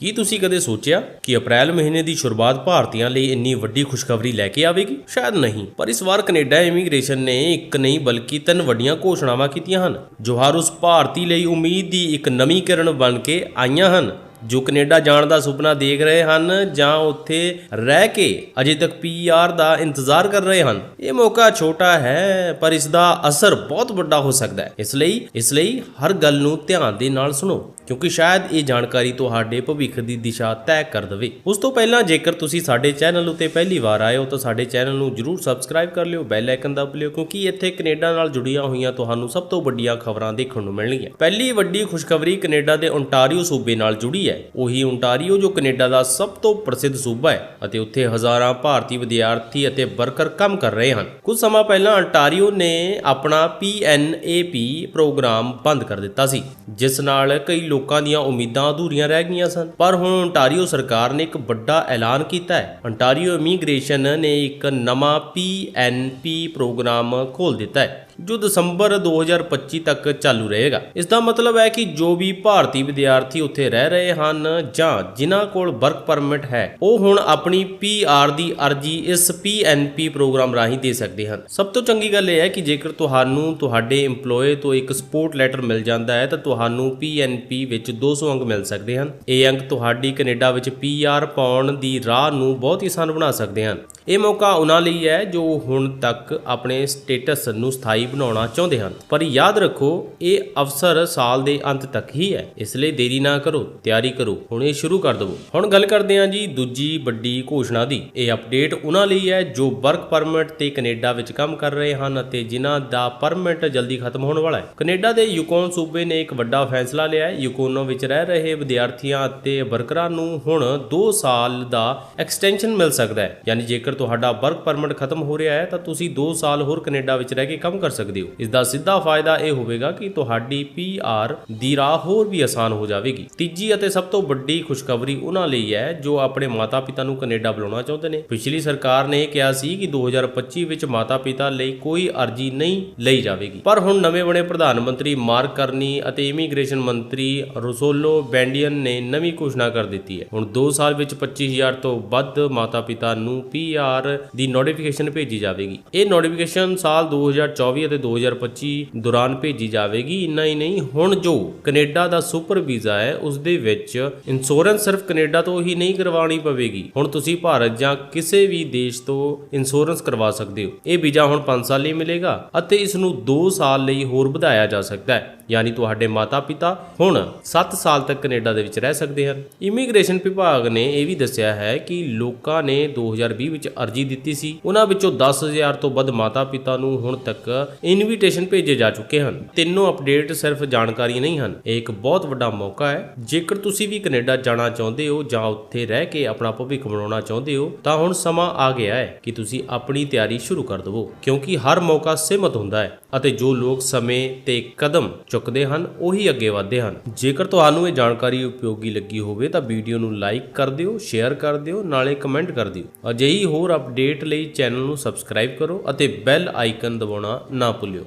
ਕੀ ਤੁਸੀਂ ਕਦੇ ਸੋਚਿਆ ਕਿ ਅਪ੍ਰੈਲ ਮਹੀਨੇ ਦੀ ਸ਼ੁਰੂਆਤ ਭਾਰਤੀਆਂ ਲਈ ਇੰਨੀ ਵੱਡੀ ਖੁਸ਼ਖਬਰੀ ਲੈ ਕੇ ਆਵੇਗੀ? ਸ਼ਾਇਦ ਨਹੀਂ, ਪਰ ਇਸ ਵਾਰ ਕੈਨੇਡਾ ਇਮੀਗ੍ਰੇਸ਼ਨ ਨੇ ਇੱਕ ਨਹੀਂ ਬਲਕਿ ਤਿੰਨ ਵੱਡੀਆਂ ਘੋਸ਼ਣਾਵਾਂ ਕੀਤੀਆਂ ਹਨ, ਜੋ ਹਰ ਉਸ ਭਾਰਤੀ ਲਈ ਉਮੀਦ ਦੀ ਇੱਕ ਨਵੀਂ ਕਿਰਨ ਬਣ ਕੇ ਆਈਆਂ ਹਨ, ਜੋ ਕੈਨੇਡਾ ਜਾਣ ਦਾ ਸੁਪਨਾ ਦੇਖ ਰਹੇ ਹਨ ਜਾਂ ਉੱਥੇ ਰਹਿ ਕੇ ਅਜੇ ਤੱਕ ਪੀਆਰ ਦਾ ਇੰਤਜ਼ਾਰ ਕਰ ਰਹੇ ਹਨ। ਇਹ ਮੌਕਾ ਛੋਟਾ ਹੈ, ਪਰ ਇਸ ਦਾ ਅਸਰ ਬਹੁਤ ਵੱਡਾ ਹੋ ਸਕਦਾ ਹੈ। ਇਸ ਲਈ ਇਸ ਲਈ ਹਰ ਗੱਲ ਨੂੰ ਧਿਆਨ ਦੇ ਨਾਲ ਸੁਣੋ। ਕਿਉਂਕਿ ਸ਼ਾਇਦ ਇਹ ਜਾਣਕਾਰੀ ਤੁਹਾਡੇ ਭਵਿੱਖ ਦੀ ਦਿਸ਼ਾ ਤੈਅ ਕਰ ਦੇਵੇ। ਉਸ ਤੋਂ ਪਹਿਲਾਂ ਜੇਕਰ ਤੁਸੀਂ ਸਾਡੇ ਚੈਨਲ ਉੱਤੇ ਪਹਿਲੀ ਵਾਰ ਆਏ ਹੋ ਤਾਂ ਸਾਡੇ ਚੈਨਲ ਨੂੰ ਜਰੂਰ ਸਬਸਕ੍ਰਾਈਬ ਕਰ ਲਿਓ, ਬੈਲ ਆਈਕਨ ਦਬ ਲਿਓ, ਕਿਉਂਕਿ ਇੱਥੇ ਕੈਨੇਡਾ ਨਾਲ ਜੁੜੀਆਂ ਹੋਈਆਂ ਤੁਹਾਨੂੰ ਸਭ ਤੋਂ ਵੱਡੀਆਂ ਖਬਰਾਂ ਦੇਖਣ ਨੂੰ ਮਿਲਣਗੀਆਂ। ਪਹਿਲੀ ਵੱਡੀ ਖੁਸ਼ਖਬਰੀ ਕੈਨੇਡਾ ਦੇ ਓਨਟਾਰੀਓ ਸੂਬੇ ਨਾਲ ਜੁੜੀ ਹੈ। ਉਹੀ ਓਨਟਾਰੀਓ ਜੋ ਕੈਨੇਡਾ ਦਾ ਸਭ ਤੋਂ ਪ੍ਰਸਿੱਧ ਸੂਬਾ ਹੈ ਅਤੇ ਉੱਥੇ ਹਜ਼ਾਰਾਂ ਭਾਰਤੀ ਵਿਦਿਆਰਥੀ ਅਤੇ ਵਰਕਰ ਕੰਮ ਕਰ ਰਹੇ ਹਨ। ਕੁਝ ਸਮਾਂ ਪਹਿਲਾਂ ਓਨਟਾਰੀਓ ਨੇ ਆਪਣਾ ਪੀਐਨਏਪੀ ਪ੍ਰੋਗਰਾਮ ਬੰਦ ਕਰ ਦਿੱਤਾ ਸੀ, ਜਿਸ ਨਾਲ ਕਈ ਲੋਕ ਲੋਕਾਂ ਦੀਆਂ ਉਮੀਦਾਂ ਅਧੂਰੀਆਂ ਰਹਿ ਗਈਆਂ ਸਨ। ਪਰ ਹੁਣ ਓਨਟਾਰੀਓ ਸਰਕਾਰ ਨੇ ਇੱਕ ਵੱਡਾ ਐਲਾਨ ਕੀਤਾ ਹੈ। ਓਨਟਾਰੀਓ ਇਮੀਗ੍ਰੇਸ਼ਨ ਨੇ ਇੱਕ ਨਵਾਂ ਪੀਐਨਪੀ ਪ੍ਰੋਗਰਾਮ ਖੋਲ ਦਿੱਤਾ ਹੈ। ਜੋ ਦਸੰਬਰ 2025 ਤੱਕ ਚਾਲੂ ਰਹੇਗਾ। ਇਸ ਦਾ ਮਤਲਬ ਹੈ ਕਿ ਜੋ ਵੀ ਭਾਰਤੀ ਵਿਦਿਆਰਥੀ ਉੱਥੇ ਰਹਿ ਰਹੇ ਹਨ ਜਾਂ ਜਿਨ੍ਹਾਂ ਕੋਲ ਵਰਕ ਪਰਮਿਟ ਹੈ, ਉਹ ਹੁਣ ਆਪਣੀ ਪੀਆਰ ਦੀ ਅਰਜ਼ੀ ਇਸ ਪੀਐਨਪੀ ਪ੍ਰੋਗਰਾਮ ਰਾਹੀਂ ਦੇ ਸਕਦੇ ਹਨ। ਸਭ ਤੋਂ ਚੰਗੀ ਗੱਲ ਇਹ ਹੈ ਕਿ ਜੇਕਰ ਤੁਹਾਨੂੰ ਤੁਹਾਡੇ EMPLOYE ਤੋਂ ਇੱਕ ਸਪੋਰਟ ਲੈਟਰ ਮਿਲ ਜਾਂਦਾ ਹੈ, ਤਾਂ ਤੁਹਾਨੂੰ ਪੀਐਨਪੀ ਵਿੱਚ 200 ਅੰਕ ਮਿਲ ਸਕਦੇ ਹਨ। ਇਹ ਅੰਕ ਤੁਹਾਡੀ ਕੈਨੇਡਾ ਵਿੱਚ ਪੀਆਰ ਪਾਉਣ ਦੀ ਰਾਹ ਨੂੰ ਬਹੁਤ ਹੀ ਆਸਾਨ ਬਣਾ ਸਕਦੇ ਹਨ। ਇਹ ਮੌਕਾ ਉਹਨਾਂ ਲਈ ਹੈ ਜੋ ਹੁਣ ਤੱਕ ਆਪਣੇ ਸਟੇਟਸ ਨੂੰ ਸਥਾਈ ਬਣਾਉਣਾ ਚਾਹੁੰਦੇ ਹਨ। ਪਰ ਯਾਦ ਰੱਖੋ, ਇਹ ਅਵਸਰ ਸਾਲ ਦੇ ਅੰਤ ਤੱਕ ਹੀ ਹੈ। ਇਸ ਲਈ ਦੇਰੀ ਨਾ ਕਰੋ, ਤਿਆਰੀ ਕਰੋ, ਹੁਣ ਸ਼ੁਰੂ ਕਰ ਦਿਵੋ। ਹੁਣ ਗੱਲ ਕਰਦੇ ਹਾਂ ਜੀ ਦੂਜੀ ਵੱਡੀ ਘੋਸ਼ਣਾ ਦੀ। ਇਹ ਅਪਡੇਟ ਉਹਨਾਂ ਲਈ ਹੈ ਜੋ ਵਰਕ ਪਰਮਿਟ ਤੇ ਕੈਨੇਡਾ ਵਿੱਚ ਕੰਮ ਕਰ ਰਹੇ ਹਨ ਅਤੇ ਜਿਨ੍ਹਾਂ ਦਾ ਪਰਮਿਟ ਜਲਦੀ ਖਤਮ ਹੋਣ ਵਾਲਾ ਹੈ। ਕੈਨੇਡਾ ਦੇ ਯੂਕੋਨ ਸੂਬੇ ਨੇ ਇੱਕ ਵੱਡਾ ਫੈਸਲਾ ਲਿਆ ਹੈ। ਯੂਕੋਨੋ ਵਿੱਚ ਰਹਿ ਰਹੇ ਵਿਦਿਆਰਥੀਆਂ ਅਤੇ ਵਰਕਰਾਂ ਨੂੰ ਹੁਣ 2 ਸਾਲ ਦਾ ਐਕਸਟੈਂਸ਼ਨ ਮਿਲ ਸਕਦਾ ਹੈ। ਯਾਨੀ ਜੇਕਰ ਤੁਹਾਡਾ ਵਰਕ ਪਰਮਿਟ ਖਤਮ ਹੋ ਰਿਹਾ ਹੈ, ਤਾਂ ਤੁਸੀਂ 2 ਸਾਲ ਹੋਰ ਕੈਨੇਡਾ ਵਿੱਚ ਰਹਿ ਕੇ ਕੰਮ ਕਰ ਸਕਦੇ ਹੋ। ਇਸ ਦਾ ਸਿੱਧਾ ਫਾਇਦਾ ਇਹ ਹੋਵੇਗਾ ਕਿ ਤੁਹਾਡੀ ਪੀਆਰ ਦੀ ਰਾਹ ਹੋਰ ਵੀ ਆਸਾਨ ਹੋ ਜਾਵੇਗੀ। ਤੀਜੀ ਅਤੇ ਸਭ ਤੋਂ ਵੱਡੀ ਖੁਸ਼ਖਬਰੀ ਉਹਨਾਂ ਲਈ ਹੈ ਜੋ ਆਪਣੇ ਮਾਤਾ-ਪਿਤਾ ਨੂੰ ਕੈਨੇਡਾ ਬੁਲਾਉਣਾ ਚਾਹੁੰਦੇ ਨੇ। ਪਿਛਲੀ ਸਰਕਾਰ ਨੇ ਕਿਹਾ ਸੀ ਕਿ 2025 ਵਿੱਚ ਮਾਤਾ-ਪਿਤਾ ਲਈ ਕੋਈ ਅਰਜ਼ੀ ਨਹੀਂ ਲਈ ਜਾਵੇਗੀ। ਪਰ ਹੁਣ ਨਵੇਂ ਬਣੇ ਪ੍ਰਧਾਨ ਮੰਤਰੀ ਮਾਰਕ ਕਰਨੀ ਅਤੇ ਇਮੀਗ੍ਰੇਸ਼ਨ ਮੰਤਰੀ ਰੋਸੋਲੋ ਬੈਂਡੀਅਨ ਨੇ ਨਵੀਂ ਘੋਸ਼ਣਾ ਕਰ ਦਿੱਤੀ ਹੈ। ਹੁਣ 2 ਸਾਲ ਵਿੱਚ 25000 ਤੋਂ ਵੱਧ ਮਾਤਾ-ਪਿਤਾ ਨੂੰ ਪੀਆਰ ਦੀ ਨੋਟੀਫਿਕੇਸ਼ਨ ਭੇਜੀ ਜਾਵੇਗੀ। ਇਹ ਨੋਟੀਫਿਕੇਸ਼ਨ ਸਾਲ 2024 ਅਤੇ 2025 ਦੌਰਾਨ ਭੇਜੀ ਜਾਵੇਗੀ। ਇੰਨਾ ਹੀ ਨਹੀਂ, ਹੁਣ ਜੋ ਕੈਨੇਡਾ ਦਾ ਸੁਪਰ ਵੀਜ਼ਾ ਹੈ, ਉਸ ਦੇ ਵਿੱਚ ਇੰਸ਼ੋਰੈਂਸ ਸਿਰਫ ਕੈਨੇਡਾ ਤੋਂ ਹੀ ਨਹੀਂ ਕਰਵਾਉਣੀ ਪਵੇਗੀ। ਹੁਣ ਤੁਸੀਂ ਭਾਰਤ ਜਾਂ ਕਿਸੇ ਵੀ ਦੇਸ਼ ਤੋਂ ਇੰਸ਼ੋਰੈਂਸ ਕਰਵਾ ਸਕਦੇ ਹੋ। ਇਹ ਵੀਜ਼ਾ ਹੁਣ 5 ਸਾਲ ਲਈ ਮਿਲੇਗਾ ਅਤੇ ਇਸ ਨੂੰ 2 ਸਾਲ ਲਈ ਹੋਰ ਵਧਾਇਆ ਜਾ ਸਕਦਾ ਹੈ। ਯਾਨੀ ਤੁਹਾਡੇ ਮਾਤਾ-ਪਿਤਾ ਹੁਣ 7 ਸਾਲ ਤੱਕ ਕੈਨੇਡਾ ਦੇ ਵਿੱਚ ਰਹਿ ਸਕਦੇ ਹਨ। ਇਮੀਗ੍ਰੇਸ਼ਨ ਵਿਭਾਗ ਨੇ ਇਹ ਵੀ ਦੱਸਿਆ ਹੈ ਕਿ ਲੋਕਾਂ ਨੇ 2020 ਵਿੱਚ ਅਰਜ਼ੀ ਦਿੱਤੀ ਸੀ। ਉਹਨਾਂ ਵਿੱਚੋਂ 10000 ਤੋਂ ਵੱਧ ਮਾਤਾ-ਪਿਤਾ ਨੂੰ ਹੁਣ ਤੱਕ ਇਨਵੀਟੇਸ਼ਨ ਭੇਜੇ ਜਾ ਚੁੱਕੇ ਹਨ। ਤਿੰਨੋਂ ਅਪਡੇਟ ਸਿਰਫ ਜਾਣਕਾਰੀ ਨਹੀਂ ਹਨ। ਇਹ ਇੱਕ ਬਹੁਤ ਵੱਡਾ ਮੌਕਾ ਹੈ। ਜੇਕਰ ਤੁਸੀਂ ਵੀ ਕੈਨੇਡਾ ਜਾਣਾ ਚਾਹੁੰਦੇ ਹੋ ਜਾਂ ਉੱਥੇ ਰਹਿ ਕੇ ਆਪਣਾ ਭਵਿੱਖ ਬਣਾਉਣਾ ਚਾਹੁੰਦੇ ਹੋ, ਤਾਂ ਹੁਣ ਸਮਾਂ ਆ ਗਿਆ ਹੈ ਕਿ ਤੁਸੀਂ ਆਪਣੀ ਤਿਆਰੀ ਸ਼ੁਰੂ ਕਰ ਦਿਵੋ, ਕਿਉਂਕਿ ਹਰ ਮੌਕਾ ਸੀਮਤ ਹੁੰਦਾ ਹੈ ਅਤੇ ਜੋ ਲੋਕ ਸਮੇਂ ਤੇ ਕਦਮ ਚੁੱਕਦੇ ਹਨ, ਉਹੀ ਅੱਗੇ ਵਧਦੇ ਹਨ। ਜੇਕਰ ਤੁਹਾਨੂੰ ਇਹ ਜਾਣਕਾਰੀ ਉਪਯੋਗੀ ਲੱਗੀ ਹੋਵੇ, ਤਾਂ ਵੀਡੀਓ ਨੂੰ ਲਾਈਕ ਕਰ ਦਿਓ, ਸ਼ੇਅਰ ਕਰ ਦਿਓ, ਨਾਲੇ ਕਮੈਂਟ ਕਰ ਦਿਓ। ਅਜਿਹੀ ਹੋਰ ਅਪਡੇਟ ਲਈ ਚੈਨਲ ਨੂੰ ਸਬਸਕ੍ਰਾਈਬ ਕਰੋ ਅਤੇ ਬੈਲ ਆਈਕਨ ਦਬਾਉਣਾ ਨਾ ਭੁੱਲਿਓ।